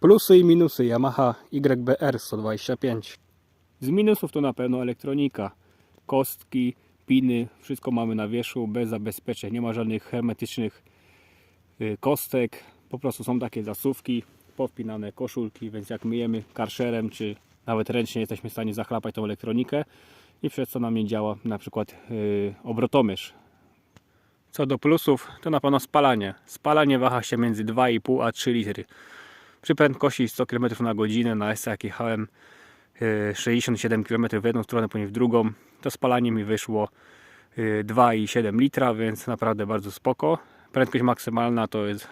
Plusy i minusy Yamaha YBR 125. Z minusów to na pewno elektronika. Kostki, piny, wszystko mamy na wierzchu bez zabezpieczeń. Nie ma żadnych hermetycznych y, kostek. Po prostu są takie zasuwki, powpinane koszulki, więc jak myjemy karszerem czy nawet ręcznie jesteśmy w stanie zachlapać tą elektronikę i przez co nam nie działa na przykład y, obrotomierz. Co do plusów, to na pewno spalanie. Spalanie waha się między 2,5 a 3 litry. Przy prędkości 100 km na godzinę na jak jechałem e, 67 km w jedną stronę, później w drugą, to spalanie mi wyszło e, 2,7 litra, więc naprawdę bardzo spoko. Prędkość maksymalna to jest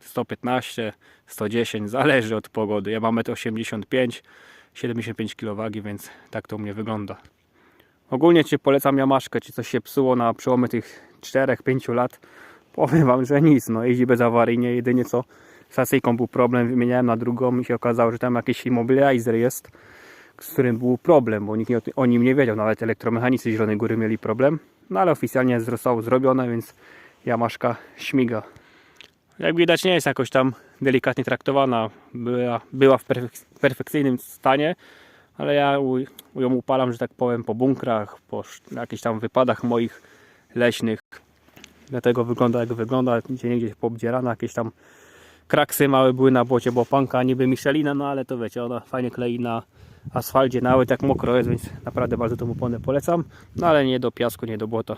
115, 110, zależy od pogody. Ja mam 1,85 m, 75 kg, więc tak to u mnie wygląda. Ogólnie Ci polecam Jamaszkę, czy coś się psuło na przełomie tych 4-5 lat. Powiem Wam, że nic, no jeździ bezawaryjnie, jedynie co z był problem, wymieniałem na drugą i się okazało, że tam jakiś immobilizer jest, z którym był problem, bo nikt o nim nie wiedział, nawet elektromechanicy Zielonej Góry mieli problem, no ale oficjalnie zostało zrobione, więc Jamaszka śmiga. Jak widać nie jest jakoś tam delikatnie traktowana, była, była w perfek- perfekcyjnym stanie, ale ja ją upalam, że tak powiem, po bunkrach, po jakichś tam wypadach moich leśnych. Dlatego wygląda jak wygląda, gdzie niegdzie poobdzierana, jakieś tam kraksy małe były na błocie, bo panka niby Michelina, no ale to wiecie, ona fajnie klei na asfalcie, nawet jak mokro jest, więc naprawdę bardzo tą oponę polecam, no ale nie do piasku, nie do błota.